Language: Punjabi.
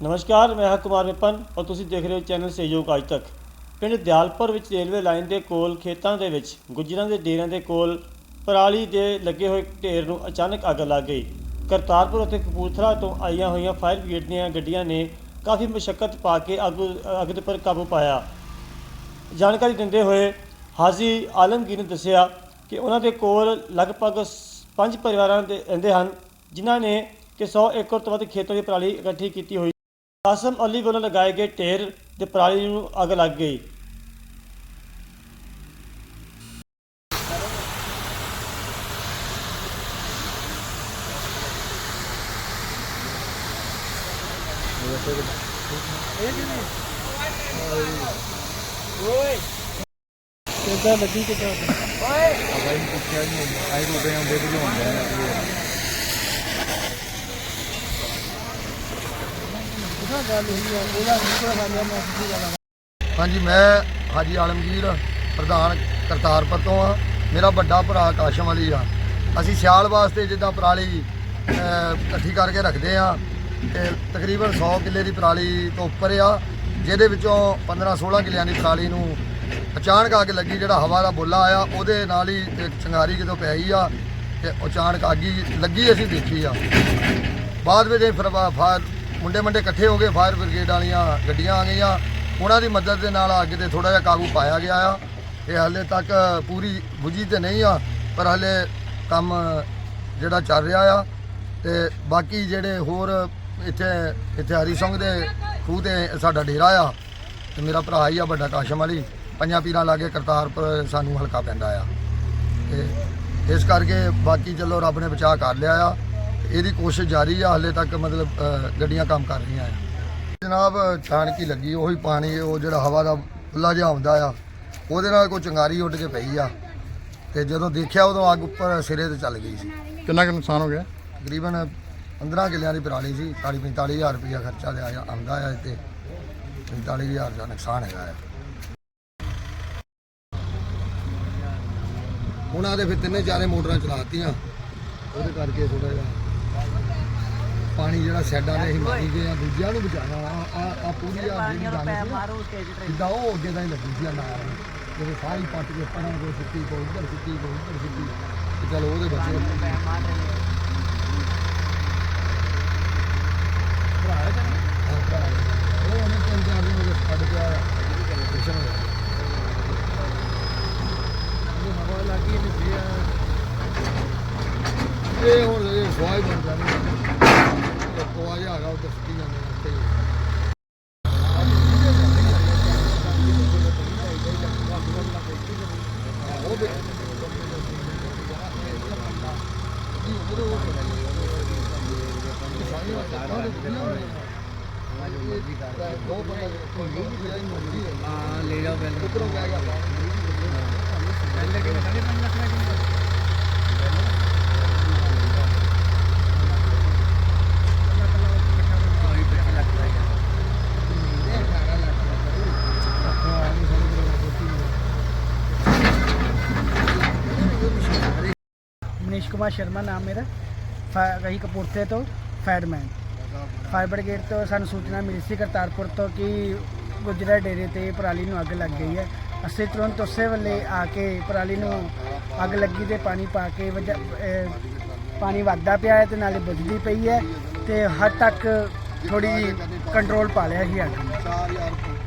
ਨਮਸਕਾਰ, ਮੈਂ ਹਾਂ ਕੁਮਾਰ ਵਿਪਨ ਔਰ ਤੁਸੀਂ ਦੇਖ ਰਹੇ ਹੋ ਚੈਨਲ ਸਹਿਯੋਗ ਅੱਜ ਤੱਕ। ਪਿੰਡ ਦਿਆਲਪੁਰ ਵਿੱਚ ਰੇਲਵੇ ਲਾਈਨ ਦੇ ਕੋਲ, ਖੇਤਾਂ ਦੇ ਵਿੱਚ, ਗੁੱਜਰਾਂ ਦੇ ਡੇਰਿਆਂ ਦੇ ਕੋਲ, ਪਰਾਲੀ ਦੇ ਲੱਗੇ ਹੋਏ ਢੇਰ ਨੂੰ ਅਚਾਨਕ ਅੱਗ ਲੱਗ ਗਈ। ਕਰਤਾਰਪੁਰ ਅਤੇ ਕਪੂਰਥਲਾ ਤੋਂ ਆਈਆਂ ਹੋਈਆਂ ਫਾਇਰ ਬ੍ਰਿਗੇਡ ਦੀਆਂ ਗੱਡੀਆਂ ਨੇ ਕਾਫੀ ਮੁਸ਼ਕਲ ਪਾ ਕੇ ਅੱਗ ਅੱਗ ਦੇ ਪਰ ਕਾਬੂ ਪਾਇਆ। ਜਾਣਕਾਰੀ ਦਿੰਦੇ ਹੋਏ ਹਾਜ਼ੀ ਆਲਮਗੀਰ ਨੇ ਦੱਸਿਆ ਕਿ ਉਹਨਾਂ ਦੇ ਕੋਲ ਲਗਭਗ ਪੰਜ ਪਰਿਵਾਰਾਂ ਦੇ ਰਹਿੰਦੇ ਹਨ, ਜਿਨ੍ਹਾਂ ਨੇ ਕਿ 100 ਏਕੜ ਤੋਂ ਵੱਧ ਖੇਤਾਂ ਦੀ ਪਰਾਲੀ ਇਕੱਠੀ ਕੀਤੀ ਹੋਈ ਕਾਸਮ ਅਲੀ ਵੱਲੋਂ ਲਗਾਏ ਗਏ ਢੇਰ ਦੇ ਪਰਾਲੀ ਨੂੰ ਅੱਗ ਲੱਗ ਗਈ। ਕਿੱਦਾਂ ਲੱਗੀ ਕਿੱਦਾਂ? ਬਾਈ ਨੂੰ ਪੁੱਛਿਆ ਨਹੀਂ ਆਈ ਰੋਡੇ ਆਉਂਦੇ ਭਜਾਉਂਦੇ ਨੇ ਹਾਂਜੀ, ਮੈਂ ਹਾਜੀ ਆਲਮਗੀਰ, ਪ੍ਰਧਾਨ ਕਰਤਾਰਪੁਰ ਤੋਂ ਆ ਮੇਰਾ ਵੱਡਾ ਭਰਾ ਕਾਸ਼ਮ ਵਾਲੀ ਆ। ਅਸੀਂ ਸਿਆਲ ਵਾਸਤੇ ਜਿੱਦਾਂ ਪਰਾਲੀ ਇਕੱਠੀ ਕਰਕੇ ਰੱਖਦੇ ਆ ਤੇ ਤਕਰੀਬਨ 100 ਕਿੱਲੇ ਦੀ ਪਰਾਲੀ ਤੋਂ ਉੱਪਰ ਆ, ਜਿਹਦੇ ਵਿੱਚੋਂ 15 16 ਕਿੱਲਿਆਂ ਦੀ ਪਰਾਲੀ ਨੂੰ ਅਚਾਨਕ ਅੱਗ ਲੱਗੀ, ਜਿਹੜਾ ਹਵਾ ਦਾ ਬੁੱਲਾ ਆਇਆ, ਉਹਦੇ ਨਾਲ ਹੀ ਇੱਕ ਚੰਗਾਰੀ ਜਦੋਂ ਪਈ ਆ ਤੇ ਅਚਾਨਕ ਅੱਗ ਹੀ ਲੱਗੀ, ਅਸੀਂ ਦੇਖੀ ਆ। ਬਾਅਦ ਵਿੱਚ ਇਹ ਫਿਰ ਫਾ- ਮੁੰਡੇ ਮੁੰਡੇ ਇਕੱਠੇ ਹੋ ਗਏ ਫਾਇਰ ਬ੍ਰਿਗੇਡ ਵਾਲੀਆਂ ਗੱਡੀਆਂ ਆ ਗਈਆਂ। ਉਹਨਾਂ ਦੀ ਮਦਦ ਦੇ ਨਾਲ ਅੱਗ ਤੇ ਥੋੜਾ ਜਿਹਾ ਕਾਬੂ ਪਾਇਆ ਗਿਆ ਆ। ਇਹ ਹਾਲੇ ਤੱਕ ਪੂਰੀ ਬੁਝੀ ਤੇ ਨਹੀਂ ਆ, ਪਰ ਹਾਲੇ ਕੰਮ ਜਿਹੜਾ ਚੱਲ ਰਿਹਾ ਆ। ਤੇ ਬਾਕੀ ਜਿਹੜੇ ਹੋਰ ਇੱਥੇ ਇੱਥੇ ਹਰੀ ਸਿੰਘ ਦੇ ਖੂਹ ਤੇ ਸਾਡਾ ਡੇਰਾ ਆ, ਤੇ ਮੇਰਾ ਭਰਾ ਹੀ ਆ, ਵੱਡਾ ਕਾਸ਼ਮ ਵਾਲੀ। ਪੰਜਾਂ ਪੀਰਾਂ ਲਾਗੇ ਕਰਤਾਰਪੁਰ ਸਾਨੂੰ ਹਲਕਾ ਪੈਂਦਾ ਆ। ਤੇ ਇਸ ਕਰਕੇ ਬਾਕੀ ਚਲੋ ਰੱਬ ਨੇ ਬਚਾਅ ਕਰ ਲਿਆ ਆ। ਇਹਦੀ ਕੋਸ਼ਿਸ਼ ਜਾਰੀ ਆ ਹਲੇ ਤੱਕ ਮਤਲਬ ਗੱਡੀਆਂ ਕੰਮ ਕਰ ਰਹੀਆਂ ਆ। ਜਨਾਬ ਛਾਣਕੀ ਲੱਗੀ ਉਹੀ ਪਾਣੀ ਉਹ ਜਿਹੜਾ ਹਵਾ ਦਾ ਖੁੱਲਾ ਜਿਹਾ ਆਉਂਦਾ ਆ ਉਹਦੇ ਨਾਲ ਕੋਈ ਚੰਗਾਰੀ ਉੱਡ ਕੇ ਪਈ ਆ। ਤੇ ਜਦੋਂ ਦੇਖਿਆ ਉਦੋਂ ਅੱਗ ਉੱਪਰ ਸਿਰੇ ਤੇ ਚੱਲ ਗਈ ਸੀ। ਕਿੰਨਾ ਕੁ ਨੁਕਸਾਨ ਹੋ ਗਿਆ? ਤਕਰੀਬਨ 15 ਕਿੱਲਿਆਂ ਦੀ ਪਰਾਲੀ ਸੀ 40 45000 ਰੁਪਇਆ ਖਰਚਾ ਲਿਆ ਆ ਆਉਂਦਾ ਆ ਇੱਥੇ। 45000 ਦਾ ਨੁਕਸਾਨ ਹੈਗਾ ਆ। ਉਹਨਾਂ ਦੇ ਫਿਰ ਤਿੰਨੇ ਚਾਰੇ ਮੋਟਰਾਂ ਚਲਾਤੀਆਂ। ਉਹਦੇ ਕਰਕੇ ਥੋੜਾ ਜਿਹਾ ਪਾਣੀ ਜਿਹੜਾ ਸਾਈਡਾਂ ਦੇ ਅਸੀਂ ਮਾਰੀ ਗਏ ਆ ਦੂਜਿਆਂ ਨੂੰ ਬਚਾਉਣਾ ਆ ਆ- ਆ ਪੂਰੀ ਆ ਜਿਹੜੀ ਜਾਣੀ ਸੀ ਜਿੱਦਾਂ ਉਹ ਅੱਗੇ ਤਾਂ ਹੀ ਲੱਗੀ ਸੀ ਨਾਲ। ਜਦੋਂ ਸਾਰੀ ਪੱਟ ਕੇ ਪਰਾਂ ਕੋ ਸਿੱਟੀ ਕੋ ਉੱਧਰ ਸਿੱਟੀ ਕੋ ਉੱਧਰ ਸਿੱਟੀ। ਤੇ ਚਲੋ ਉਹਦੇ ਬੱਚੇ ਭਰਾ ਹੈ। ਉਹ ਉਹਨੇ ਤਿੰਨ ਚਾਰ ਦਿਨ ਉਹਦੇ ਛੱਡ ਕੇ ਆਇਆ। ਮਿਸ਼ਨ ਹੋਇਆ। ਇਹ ਹੁਣ ਇਹ ਸਵਾਈ ਬਣ ਜਾਣੀ। ਕੋਆ ਜਿਹਾ ਹੈਗਾ ਉੱਧਰ ਸਿੱਟੀ ਜਾਂਦੇ ਨੇ ਉੱਥੇ ਹੀ। ਲੈ ਜਾਓ ਬਿੱਲ ਉੱਪਰੋਂ ਕਹਿ ਗਿਆ ਪਹਿਲੇ ਸਾਢੇ ਪੰਜ ਲੱਖ ਦਾ ਕਿੰਨਾ ਕੋਈ ਪੱਚੀ ਲੱਖ ਦਾ ਹੈਗਾ। ਮਨੀਸ਼ ਕੁਮਾਰ ਸ਼ਰਮਾ ਨਾਮ ਮੇਰਾ। ਫਾ- ਰਹੀ ਕਪੂਰਥੇ ਤੋਂ ਫਾਇਰਮੈਨ। ਫਾਇਰ ਬ੍ਰਿਗੇਡ ਤੋਂ ਸਾਨੂੰ ਸੂਚਨਾ ਮਿਲੀ ਸੀ ਕਰਤਾਰਪੁਰ ਤੋਂ ਕਿ ਗੁਜਰਾ ਡੇਰੇ ਤੇ ਪਰਾਲੀ ਨੂੰ ਅੱਗ ਲੱਗ ਗਈ ਹੈ। ਅਸੀਂ ਤੁਰੰਤ ਉਸੇ ਵੇਲੇ ਆ ਕੇ ਪਰਾਲੀ ਨੂੰ ਅੱਗ ਲੱਗੀ ਤੇ ਪਾਣੀ ਪਾ ਕੇ ਵਜਾ- ਪਾਣੀ ਵੱਧਦਾ ਪਿਆ ਹੈ ਤੇ ਨਾਲੇ ਬੁਝਦੀ ਪਈ ਹੈ ਤੇ ਹੱਦ ਤੱਕ ਥੋੜੀ ਕੰਟਰੋਲ ਪਾ ਲਿਆ ਸੀ ਅੱਗ ਨੂੰ।